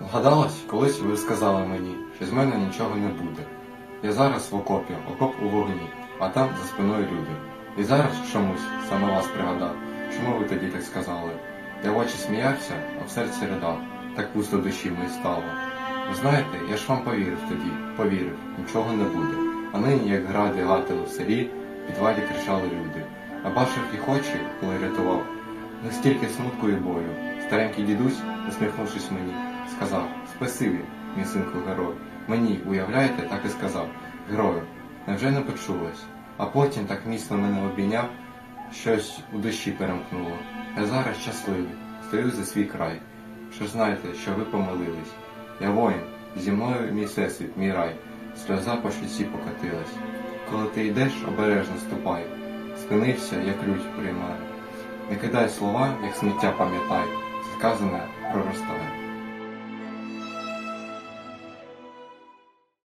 Згадалось, колись ви сказали мені, що з мене нічого не буде. Я зараз в окопі, окоп у вогні, а там за спиною люди. І зараз чомусь саме вас пригадав, чому ви тоді так сказали. Я в очі сміявся, а в серці ридав, так пусто душі мої стало. Ви знаєте, я ж вам повірив тоді, повірив, нічого не буде. А нині, як гради гатили в селі, підвалі кричали люди. А бачив їх очі, коли рятував, не стільки смутку і болю. Старенький дідусь, усміхнувшись мені, сказав Спасибі, мій синку герой. Мені, уявляєте, так і сказав Герою, невже не почулось? А потім так міцно мене обійняв, щось у душі перемкнуло. Я зараз щасливий, стою за свій край. Що ж знаєте, що ви помилились. Я воїн, зі мною мій всесвіт, мій рай, сльоза по щоці покатилась. Коли ти йдеш, обережно ступай. Спинився, як лють приймаю. Не кидай слова, як сміття пам'ятай, сказане проростає.